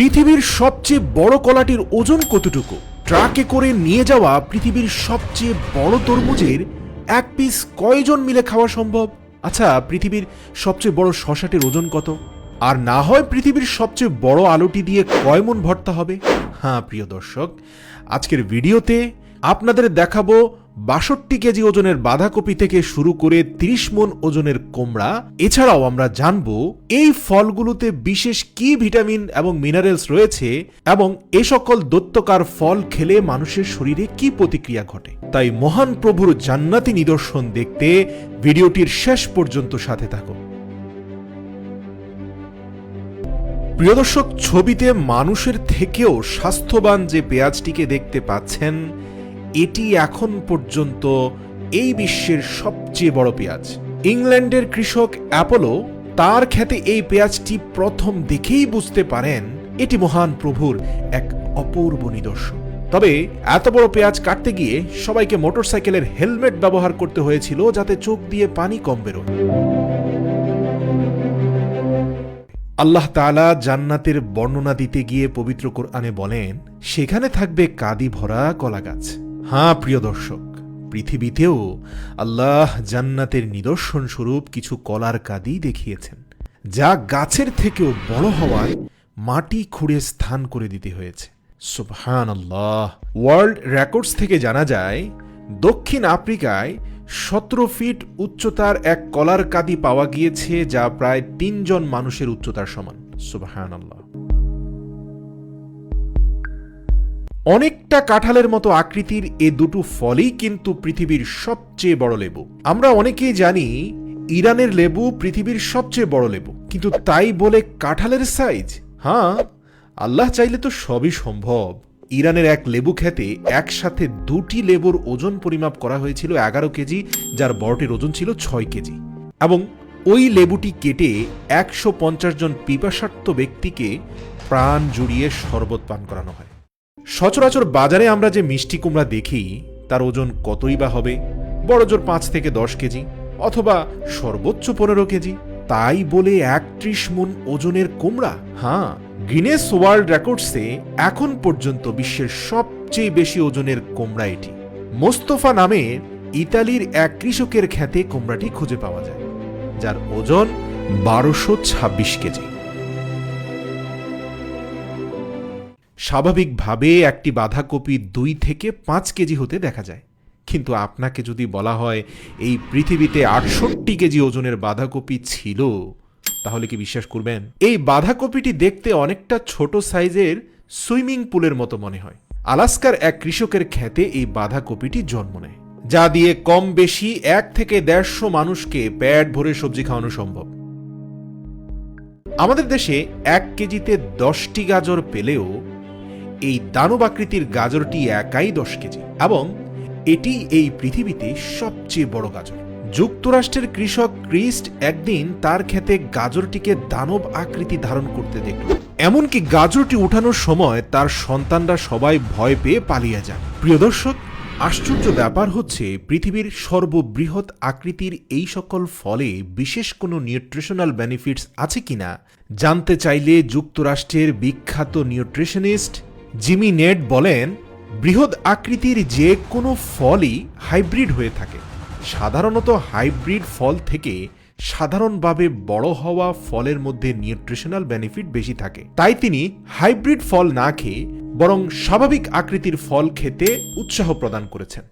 পৃথিবীর সবচেয়ে বড় কলাটির ওজন কতটুকু? ট্রাকে করে নিয়ে যাওয়া পৃথিবীর সবচেয়ে বড় তরমুজের এক পিস কয়জন মিলে খাওয়া সম্ভব? আচ্ছা পৃথিবীর সবচেয়ে বড় শশাটির ওজন কত? আর না হয় পৃথিবীর সবচেয়ে বড় আলুটি দিয়ে কয় মন ভর্তা হবে? হ্যাঁ প্রিয় দর্শক, আজকের ভিডিওতে আপনাদের দেখাবো বাষট্টি কেজি ওজনের বাঁধাকপি থেকে শুরু করে ৩০ মন ওজনের কোমড়া। এছাড়াও আমরা জানব, এই ফলগুলোতে বিশেষ কি ভিটামিন এবং মিনারেলস রয়েছে এবং এ সকল দত্তকার ফল খেলে মানুষের শরীরে কি প্রতিক্রিয়া ঘটে? তাই মহান প্রভুর জান্নাতি নিদর্শন দেখতে ভিডিওটির শেষ পর্যন্ত সাথে থাকুন। প্রিয় দর্শক, ছবিতে মানুষের থেকেও স্বাস্থ্যবান যে পেঁয়াজটিকে দেখতে পাচ্ছেন এটি এখন পর্যন্ত এই বিশ্বের সবচেয়ে বড় পেঁয়াজ। ইংল্যান্ডের কৃষক অ্যাপোলো তার খ্যাতে এই পেঁয়াজটি প্রথম দেখেই বুঝতে পারেন, এটি মহান প্রভুর এক অপূর্ব নিদর্শন। তবে এত বড় পেঁয়াজ কাটতে গিয়ে সবাইকে মোটরসাইকেলের হেলমেট ব্যবহার করতে হয়েছিল যাতে চোখ দিয়ে পানি কম বেরোয়। আল্লাহ তাআলা জান্নাতের বর্ণনা দিতে গিয়ে পবিত্র কোরআনে বলেন, সেখানে থাকবে কাদি ভরা কলা গাছ হ্যাঁ প্রিয় দর্শক, পৃথিবীতেও আল্লাহ জান্নাতের নিদর্শন স্বরূপ কিছু কলার কাদি দেখিয়েছেন, যা গাছের থেকেও বড় হওয়ায় মাটি খুঁড়ে স্থান করে দিতে হয়েছে। সুবহান আল্লাহ ওয়ার্ল্ড রেকর্ডস থেকে জানা যায়, দক্ষিণ আফ্রিকায় সতেরো ফিট উচ্চতার এক কলার কাদি পাওয়া গিয়েছে, যা প্রায় তিনজন মানুষের উচ্চতার সমান। সুবাহান আল্লাহ অনেকটা কাঁঠালের মতো আকৃতির এ দুটো ফলই কিন্তু পৃথিবীর সবচেয়ে বড় লেবু। আমরা অনেকেই জানি ইরানের লেবু পৃথিবীর সবচেয়ে বড় লেবু। কিন্তু তাই বলে কাঁঠালের সাইজ হ্যাঁ আল্লাহ চাইলে তো সবই সম্ভব। ইরানের এক লেবু খেতে একসাথে দুটি লেবুর ওজন পরিমাপ করা হয়েছিল এগারো কেজি, যার বড়টির ওজন ছিল ছয় কেজি। এবং ওই লেবুটি কেটে একশো পঞ্চাশ জন পিপাসার্থ ব্যক্তিকে প্রাণ জুড়িয়ে শরবত পান করানো হয়। সচরাচর বাজারে আমরা যে মিষ্টি কুমড়া দেখি, তার ওজন কতই বা হবে? বড় জোর পাঁচ থেকে দশ কেজি, অথবা সর্বোচ্চ পনেরো কেজি। তাই বলে একত্রিশ মন ওজনের কুমড়া হ্যাঁ গিনেস ওয়ার্ল্ড রেকর্ডসে এখন পর্যন্ত বিশ্বের সবচেয়ে বেশি ওজনের কোমড়া এটি। মোস্তফা নামে ইতালির এক কৃষকের খ্যাতে কোমড়াটি খুঁজে পাওয়া যায়, যার ওজন বারোশো ছাব্বিশ কেজি। স্বাভাবিকভাবে একটি বাঁধাকপি দুই থেকে পাঁচ কেজি হতে দেখা যায়। কিন্তু আপনাকে যদি বলা হয় এই পৃথিবীতে আটষট্টি কেজি ওজনের বাঁধাকপি ছিল, তাহলে কি বিশ্বাস করবেন? এই বাঁধাকপিটি দেখতে অনেকটা ছোট সাইজের সুইমিং পুলের মতো মনে হয়। আলাস্কার এক কৃষকের খ্যাতে এই বাঁধাকপিটি জন্ম নেয়, যা দিয়ে কম বেশি এক থেকে দেড়শো মানুষকে প্যাট ভরে সবজি খাওয়ানো সম্ভব। আমাদের দেশে এক কেজিতে দশটি গাজর পেলেও এই দানব আকৃতির গাজরটি একাই দশ কেজি এবং এটি এই পৃথিবীতে সবচেয়ে বড় গাজর। যুক্তরাষ্ট্রের কৃষক ক্রিস্ট একদিন তার ক্ষেতে গাজরটিকে দানব আকৃতি ধারণ করতে দেখল। এমনকি গাজরটি উঠানোর সময় তার সন্তানরা সবাই ভয় পেয়ে পালিয়ে যায় প্রিয় দর্শক, আশ্চর্য ব্যাপার হচ্ছে পৃথিবীর সর্ববৃহৎ আকৃতির এই সকল ফলে বিশেষ কোনো নিউট্রিশনাল বেনিফিটস আছে কিনা? জানতে চাইলে যুক্তরাষ্ট্রের বিখ্যাত নিউট্রিশনিস্ট জিমি নেট বলেন, বৃহৎ আকৃতির যে কোনো ফলই হাইব্রিড হয়ে থাকে। সাধারণত হাইব্রিড ফল থেকে সাধারণভাবে বড় হওয়া ফলের মধ্যে নিউট্রিশনাল বেনিফিট বেশি থাকে। তাই তিনি হাইব্রিড ফল না খেয়ে বরং স্বাভাবিক আকৃতির ফল খেতে উৎসাহ প্রদান করেছেন।